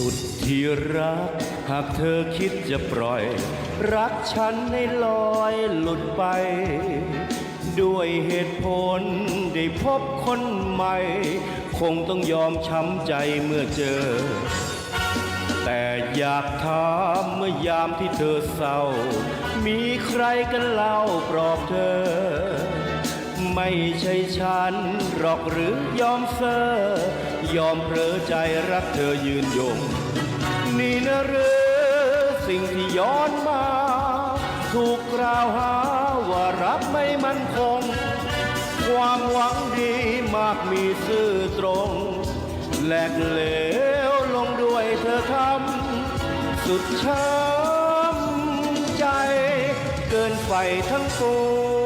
สุดที่รัก หากเธอคิดจะปล่อย รักฉันให้ลอยหลุดไป ด้วยเหตุผลได้พบคนใหม่ คงต้องยอมช้ำใจเมื่อเจอ แต่อยากถามเมื่อยามที่เธอเศร้า มีใครกันเล่าปลอบเธอ ไม่ใช่ฉันหรอกหรือยอมเซอยอมเพลอใจรักเธอยืนยง นี่นะหรือสิ่งที่ย้อนมา ถูกกล่าวหาว่ารักไม่มั่นคง ความหวังดีมากมีซื่อตรงแหลกเหลวลงด้วยเธอทำสุดช้ำใจเกินไฟทั้งปวง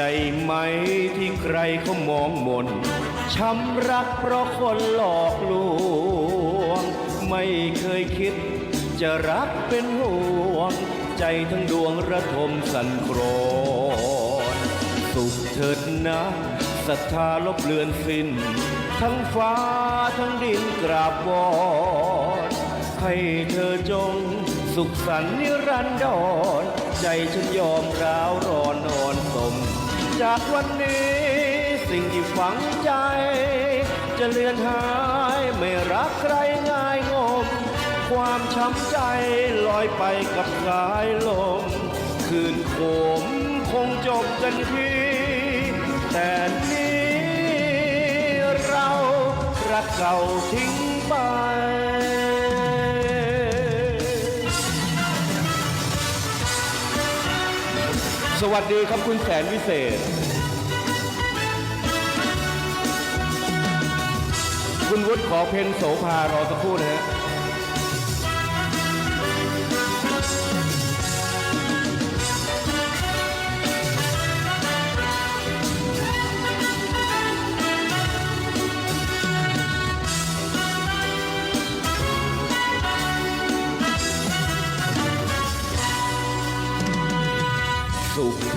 ใจไหมที่ใครเขามองมน ช้ำรักเพราะคนหลอกลวง ไม่เคยคิดจะรักเป็นห่วง ใจทั้งดวงระทมสั่นโครนสุขเถิดนะศรัทธาลบเลือนสิ้น ทั้งฟ้าทั้งดินกราบวอนให้เธอจงสุขสันต์นิรันดรใจฉันยอมร้าวรอนนอนสม จากวันนี้สิ่งที่ฝังใจ จะเลือนหายไม่รักใครง่ายงม ความช้ำใจลอยไปกับสายลม คืนโขมคงจบกันทีแต่นี้เรารักเก่าทิ้งไป สวัสดีครับคุณแสนวิเศษ คุณวุฒิขอเพนโสภารอสักครู่นะฮะ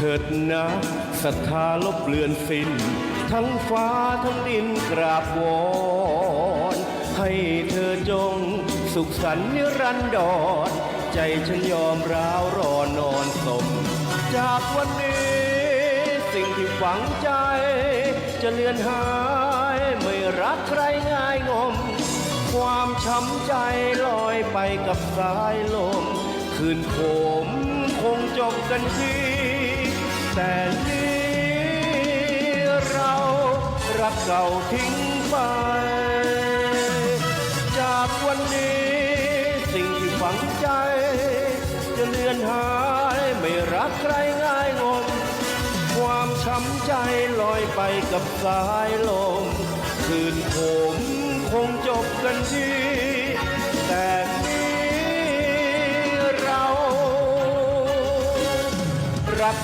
ถิดนะศรัทธาลบเลือนสิ้น ทั้งฟ้าทั้งดินกราบวอนให้เธอจงสุขสันต์นิรันดร ใจฉันยอมร้าวรอนอนสม จากวันนี้ สิ่งที่ฝังใจ จะเลือนหายไม่รักใครง่ายงม ความช้ำใจลอยไปกับสายลม คืนโขมคงจบกันที แต่นี้เรารักเก่าทิ้งไป จากวันนี้สิ่งที่ฝังใจ จะเลือนหายไม่รักใครง่ายงมความช้ำใจลอยไปกับสายลม คืนผมคงจบกันที่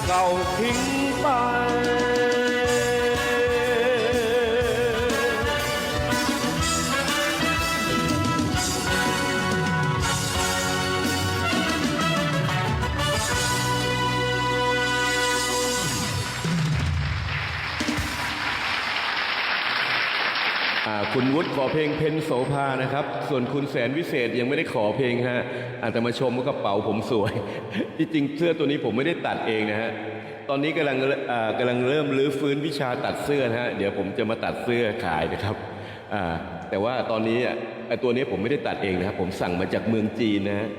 เก่าทิ้งไป คุณวุฒิขอเพลงเพนโสภานะครับ ส่วนคุณแสนวิเศษยังไม่ได้ขอเพลงฮะอาจจะมาชมว่ากระเป๋าผมสวยที่จริงเสื้อตัวนี้ผมไม่ได้ตัดเองนะฮะตอนนี้กำลังกำลังเริ่มรื้อฟื้นวิชาตัดเสื้อนะฮะเดี๋ยวผมจะมาตัดเสื้อขายนะครับแต่ว่าตอนนี้ไอ้ตัวนี้ผมไม่ได้ตัดเองนะครับผมสั่งมาจากเมืองจีนนะฮะ